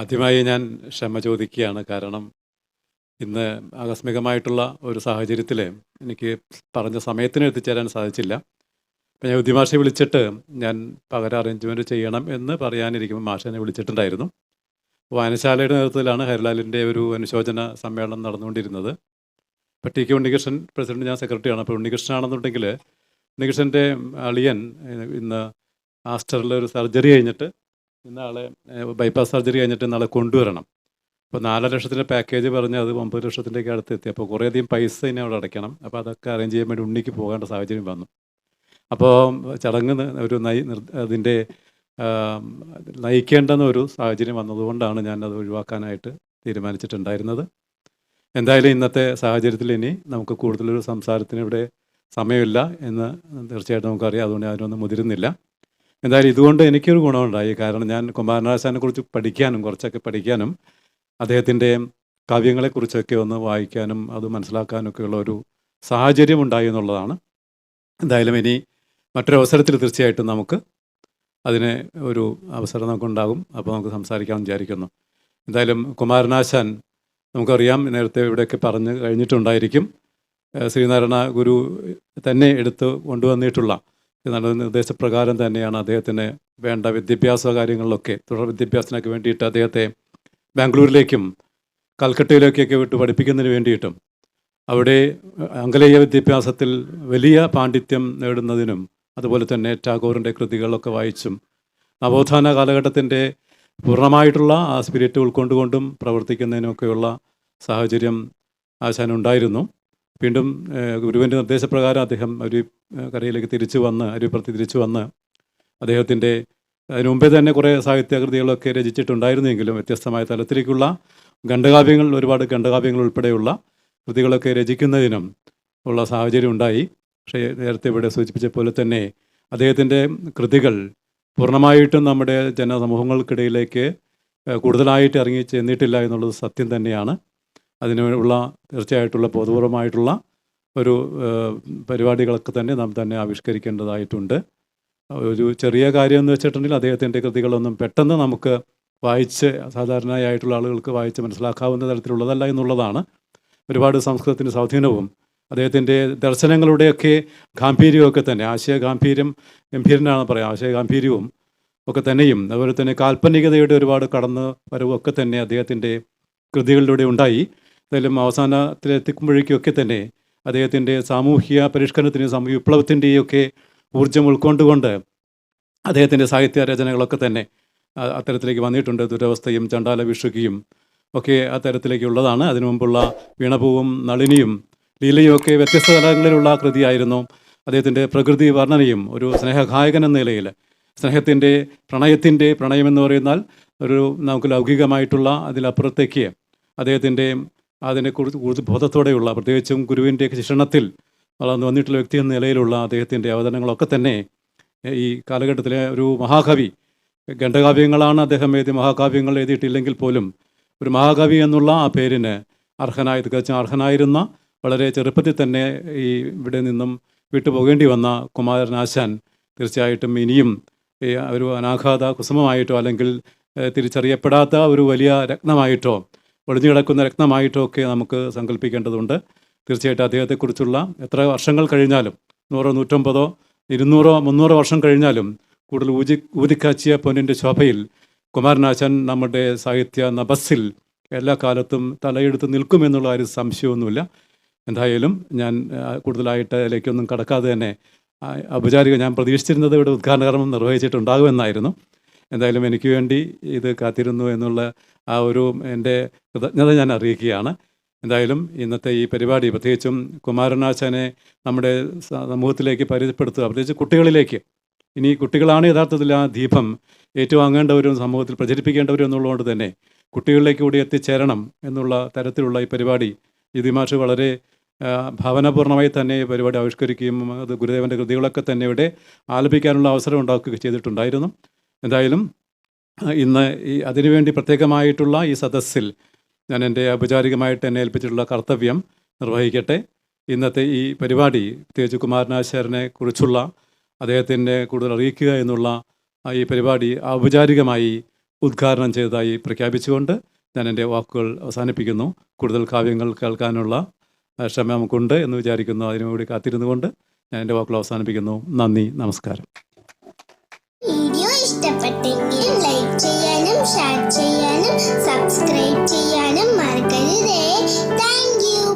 ആദ്യമായി ഞാൻ ക്ഷമ ചോദിക്കുകയാണ്. കാരണം ഇന്ന് ആകസ്മികമായിട്ടുള്ള ഒരു സാഹചര്യത്തിൽ എനിക്ക് പറഞ്ഞ സമയത്തിന് എത്തിച്ചേരാൻ സാധിച്ചില്ല. അപ്പം ഞാൻ ഉദ്യമാഷെ വിളിച്ചിട്ട് ഞാൻ പകര അറേഞ്ച്മെന്റ് ചെയ്യണം എന്ന് പറയാനിരിക്കുമ്പോൾ മാഷനെ വിളിച്ചിട്ടുണ്ടായിരുന്നു. വായനശാലയുടെ നേതൃത്വത്തിലാണ് ഹരിലാലിന്റെ ഒരു അനുശോചന സമ്മേളനം നടന്നുകൊണ്ടിരുന്നത്. അപ്പോൾ ടി കെ ഉണ്ണികൃഷ്ണൻ പ്രസിഡന്റ് ഞാൻ സെക്രട്ടറിയാണ്. അപ്പോൾ ഉണ്ണികൃഷ്ണനാണെന്നുണ്ടെങ്കിൽ ഉണ്ണികൃഷ്ണന്റെ അളിയൻ ഇന്ന് ആസ്റ്ററിൽ ഒരു സർജറി കഴിഞ്ഞിട്ട് ഇന്നാളെ ബൈപ്പാസ് സർജറി കഴിഞ്ഞിട്ട് നാളെ കൊണ്ടുവരണം. അപ്പോൾ നാലര ലക്ഷത്തിന്റെ പാക്കേജ് പറഞ്ഞ് അത് ഒമ്പത് ലക്ഷത്തിന്റെയൊക്കെ അടുത്ത് എത്തി അപ്പോൾ കുറേയധികം പൈസ ഇനി അവിടെ അടയ്ക്കണം. അപ്പോൾ അതൊക്കെ അറേഞ്ച് ചെയ്യാൻ വേണ്ടി ഉണ്ണിക്ക് പോകേണ്ട സാഹചര്യം വന്നു. അപ്പോൾ ചടങ്ങ് ഒരു നയി അതിന്റെ നയിക്കേണ്ടെന്ന ഒരു സാഹചര്യം വന്നതുകൊണ്ടാണ് ഞാൻ അത് ഒഴിവാക്കാനായിട്ട് തീരുമാനിച്ചിട്ടുണ്ടായിരുന്നത്. എന്തായാലും ഇന്നത്തെ സാഹചര്യത്തിൽ ഇനി നമുക്ക് കൂടുതലൊരു സംസാരത്തിന് ഇവിടെ സമയമില്ല എന്ന് തീർച്ചയായിട്ടും നമുക്കറിയാം. അതുകൊണ്ട് അതിനൊന്നും മുതിരുന്നില്ല. എന്തായാലും ഇതുകൊണ്ട് എനിക്കൊരു ഗുണമുണ്ടായി. കാരണം ഞാൻ കുമാരനാശാനെ കുറിച്ച് പഠിക്കാനും കുറച്ചൊക്കെ പഠിക്കാനും അദ്ദേഹത്തിന്റെ കാവ്യങ്ങളെക്കുറിച്ചൊക്കെ ഒന്ന് വായിക്കാനും അത് മനസ്സിലാക്കാനൊക്കെയുള്ള ഒരു സാഹചര്യം ഉണ്ടായി എന്നുള്ളതാണ്. എന്തായാലും ഇനി മറ്റൊരു അവസരത്തിൽ തീർച്ചയായിട്ടും നമുക്ക് അതിന് ഒരു അവസരം നമുക്കുണ്ടാകും. അപ്പോൾ നമുക്ക് സംസാരിക്കാമെന്ന് വിചാരിക്കുന്നു. എന്തായാലും കുമാരനാശാൻ നമുക്കറിയാം നേരത്തെ ഇവിടെയൊക്കെ പറഞ്ഞ് കഴിഞ്ഞിട്ടുണ്ടായിരിക്കും. ശ്രീനാരായണ ഗുരു തന്നെ എടുത്ത് കൊണ്ടുവന്നിട്ടുള്ള ശ്രീനാരായണ നിർദ്ദേശപ്രകാരം തന്നെയാണ് അദ്ദേഹത്തിന് വേണ്ട വിദ്യാഭ്യാസ കാര്യങ്ങളിലൊക്കെ തുടർ വിദ്യാഭ്യാസത്തിനൊക്കെ വേണ്ടിയിട്ട് അദ്ദേഹത്തെ ബാംഗ്ലൂരിലേക്കും കൽക്കട്ടയിലേക്കൊക്കെ വിട്ട് പഠിപ്പിക്കുന്നതിന് വേണ്ടിയിട്ടും അവിടെ ആംഗലേയ വിദ്യാഭ്യാസത്തിൽ വലിയ പാണ്ഡിത്യം നേടുന്നതിനും അതുപോലെ തന്നെ ടാഗോറിന്റെ കൃതികളൊക്കെ വായിച്ചും നവോത്ഥാന കാലഘട്ടത്തിന്റെ പൂർണമായിട്ടുള്ള ആ സ്പിരിറ്റ് ഉൾക്കൊണ്ടുകൊണ്ടും പ്രവർത്തിക്കുന്നതിനൊക്കെയുള്ള സാഹചര്യം ആശാനുണ്ടായിരുന്നു. വീണ്ടും ഗുരുവിന്റെ നിർദ്ദേശപ്രകാരം അദ്ദേഹം ഒരു കരയിലേക്ക് തിരിച്ചു വന്ന് അരുപ്പുറത്ത് തിരിച്ചു വന്ന് അദ്ദേഹത്തിന്റെ അതിനു മുമ്പേ തന്നെ കുറേ സാഹിത്യകൃതികളൊക്കെ രചിച്ചിട്ടുണ്ടായിരുന്നെങ്കിലും വ്യത്യസ്തമായ തലത്തിലേക്കുള്ള ഖണ്ഡകാവ്യങ്ങൾ ഒരുപാട് ഖണ്ഡകാവ്യങ്ങൾ ഉൾപ്പെടെയുള്ള കൃതികളൊക്കെ രചിക്കുന്നതിനും ഉള്ള സാഹചര്യം ഉണ്ടായി. പക്ഷേ നേരത്തെ ഇവിടെ സൂചിപ്പിച്ച പോലെ തന്നെ അദ്ദേഹത്തിന്റെ കൃതികൾ പൂർണമായിട്ടും നമ്മുടെ ജനസമൂഹങ്ങൾക്കിടയിലേക്ക് കൂടുതലായിട്ട് ഇറങ്ങി ചെന്നിട്ടില്ല എന്നുള്ളത് സത്യം തന്നെയാണ്. അതിനുള്ള തീർച്ചയായിട്ടുള്ള ബോധപൂർവമായിട്ടുള്ള ഒരു പരിപാടികളൊക്കെ തന്നെ നാം തന്നെ ആവിഷ്കരിക്കേണ്ടതായിട്ടുണ്ട്. ഒരു ചെറിയ കാര്യം എന്ന് വെച്ചിട്ടുണ്ടെങ്കിൽ അദ്ദേഹത്തിന്റെ കൃതികളൊന്നും പെട്ടെന്ന് നമുക്ക് വായിച്ച് സാധാരണയായിട്ടുള്ള ആളുകൾക്ക് വായിച്ച് മനസ്സിലാക്കാവുന്ന തരത്തിലുള്ളതല്ല എന്നുള്ളതാണ്. ഒരുപാട് സംസ്കൃതത്തിന്റെ സ്വാധീനവും അദ്ദേഹത്തിന്റെ ദർശനങ്ങളുടെയൊക്കെ ഗാംഭീര്യമൊക്കെ തന്നെ ആശയ ഗാംഭീര്യം ഗംഭീരനാണ് പറയാം ആശയ ഗാംഭീര്യവും ഒക്കെ തന്നെയും അതുപോലെ തന്നെ കാൽപ്പനികതയുടെ ഒരുപാട് കടന്ന് വരവും ഒക്കെ തന്നെ അദ്ദേഹത്തിന്റെ കൃതികളിലൂടെ ഉണ്ടായി. എന്തായാലും അവസാനത്തിലെത്തിക്കുമ്പോഴേക്കൊക്കെ തന്നെ അദ്ദേഹത്തിന്റെ സാമൂഹിക പരിഷ്കരണത്തിന്റെയും സാമൂഹ്യ വിപ്ലവത്തിന്റെയൊക്കെ ഊർജം ഉൾക്കൊണ്ടുകൊണ്ട് അദ്ദേഹത്തിന്റെ സാഹിത്യ രചനകളൊക്കെ തന്നെ അത്തരത്തിലേക്ക് വന്നിട്ടുണ്ട്. ദുരവസ്ഥയും ചണ്ടാല വിഷുകിയും ഒക്കെ അത്തരത്തിലേക്കുള്ളതാണ്. അതിനു മുമ്പുള്ള വീണപൂവും നളിനിയും ലീലയും ഒക്കെ വ്യത്യസ്ത തലങ്ങളിലുള്ള കൃതിയായിരുന്നു. അദ്ദേഹത്തിന്റെ പ്രകൃതി വർണനയും ഒരു സ്നേഹഗായകൻ എന്ന നിലയിൽ സ്നേഹത്തിന്റെ പ്രണയത്തിന്റെ പ്രണയമെന്ന് പറയുന്നാൽ ഒരു നമുക്ക് ലൗകികമായിട്ടുള്ള അതിലപ്പുറത്തേക്ക് അദ്ദേഹത്തിന്റെ അതിനെക്കുറിച്ച് കൂടുതൽ ബോധത്തോടെയുള്ള പ്രത്യേകിച്ചും ഗുരുവിന്റെയൊക്കെ ശിക്ഷണത്തിൽ വളർന്നു വന്നിട്ടുള്ള വ്യക്തി എന്ന നിലയിലുള്ള അദ്ദേഹത്തിന്റെ അവതരണങ്ങളൊക്കെ തന്നെ ഈ കാലഘട്ടത്തിലെ ഒരു മഹാകവി ഖണ്ഡകാവ്യങ്ങളാണ് അദ്ദേഹം എഴുതിയ മഹാകാവ്യങ്ങൾ എഴുതിയിട്ടില്ലെങ്കിൽ പോലും ഒരു മഹാകവി എന്നുള്ള ആ പേരിന് അർഹനായ തികച്ചും അർഹനായിരുന്ന വളരെ ചെറുപ്പത്തിൽ തന്നെ ഈ ഇവിടെ നിന്നും വിട്ടുപോകേണ്ടി വന്ന കുമാരനാശാൻ തീർച്ചയായിട്ടും ഇനിയും ഒരു അനാഘാത കുസുമമായിട്ടോ അല്ലെങ്കിൽ തിരിച്ചറിയപ്പെടാത്ത ഒരു വലിയ രത്നമായിട്ടോ ഒളിഞ്ഞു കിടക്കുന്ന രക്തമായിട്ടൊക്കെ നമുക്ക് സങ്കല്പിക്കേണ്ടതുണ്ട് തീർച്ചയായിട്ടും അദ്ദേഹത്തെക്കുറിച്ചുള്ള എത്ര വർഷങ്ങൾ കഴിഞ്ഞാലും നൂറോ നൂറ്റമ്പതോ ഇരുന്നൂറോ മുന്നൂറോ വർഷം കഴിഞ്ഞാലും കൂടുതൽ ഊതി ഊതിക്കാച്ചിയ പൊന്നിന്റെ ശോഭയിൽ കുമാരനാശൻ നമ്മുടെ സാഹിത്യ നബസ്സിൽ എല്ലാ കാലത്തും തലയെടുത്ത് നിൽക്കുമെന്നുള്ള ഒരു സംശയമൊന്നുമില്ല. എന്തായാലും ഞാൻ കൂടുതലായിട്ട് അതിലേക്കൊന്നും കടക്കാതെ തന്നെ ഔപചാരിക ഞാൻ പ്രതീക്ഷിച്ചിരുന്നത് ഇവിടെ ഉദ്ഘാടനകർമ്മം നിർവഹിച്ചിട്ടുണ്ടാകുമെന്നായിരുന്നു. എന്തായാലും എനിക്ക് വേണ്ടി ഇത് കാത്തിരുന്നു എന്നുള്ള ആ ഒരു എന്റെ കൃതജ്ഞത ഞാൻ അറിയിക്കുകയാണ്. എന്തായാലും ഇന്നത്തെ ഈ പരിപാടി പ്രത്യേകിച്ചും കുമാരനാശാനെ നമ്മുടെ സമൂഹത്തിലേക്ക് പരിചയപ്പെടുത്തുക പ്രത്യേകിച്ച് കുട്ടികളിലേക്ക്. ഇനി കുട്ടികളാണ് യഥാർത്ഥത്തിൽ ആ ദീപം ഏറ്റുവാങ്ങേണ്ടവരും സമൂഹത്തിൽ പ്രചരിപ്പിക്കേണ്ടവരും എന്നുള്ളതുകൊണ്ട് തന്നെ കുട്ടികളിലേക്ക് കൂടി എത്തിച്ചേരണം എന്നുള്ള തരത്തിലുള്ള ഈ പരിപാടി ഈ ദിമാഷ് വളരെ ഭാവനാപൂർണമായി തന്നെ ഈ പരിപാടി ആവിഷ്കരിക്കുകയും അത് ഗുരുദേവന്റെ കൃതികളൊക്കെ തന്നെ ഇവിടെ ആലപിക്കാനുള്ള അവസരം ഉണ്ടാക്കുകയൊക്കെ ചെയ്തിട്ടുണ്ടായിരുന്നു. എന്തായാലും ഇന്ന് ഈ അതിനുവേണ്ടി പ്രത്യേകമായിട്ടുള്ള ഈ സദസ്സിൽ ഞാൻ എന്റെ ഔപചാരികമായിട്ട് എന്നെ ഏൽപ്പിച്ചിട്ടുള്ള കർത്തവ്യം നിർവഹിക്കട്ടെ. ഇന്നത്തെ ഈ പരിപാടി പ്രത്യേകിച്ച് കുമാരനാശാരനെ കുറിച്ചുള്ള അദ്ദേഹത്തിന്റെ കൂടുതൽ അറിയിക്കുക എന്നുള്ള ഈ പരിപാടി ഔപചാരികമായി ഉദ്ഘാടനം ചെയ്തതായി പ്രഖ്യാപിച്ചുകൊണ്ട് ഞാൻ എന്റെ വാക്കുകൾ അവസാനിപ്പിക്കുന്നു. കൂടുതൽ കാവ്യങ്ങൾ കേൾക്കാനുള്ള ക്ഷമ നമുക്കുണ്ട് എന്ന് വിചാരിക്കുന്നു. അതിനുവേണ്ടി കാത്തിരുന്നുകൊണ്ട് ഞാൻ എന്റെ വാക്കുകൾ അവസാനിപ്പിക്കുന്നു. നന്ദി നമസ്കാരം. ഇഷ്ടപ്പെട്ടെങ്കിൽ ലൈക്ക് ചെയ്യാനും ഷെയർ ചെയ്യാനും സബ്സ്ക്രൈബ് ചെയ്യാനും മറക്കരുതേ. താങ്ക്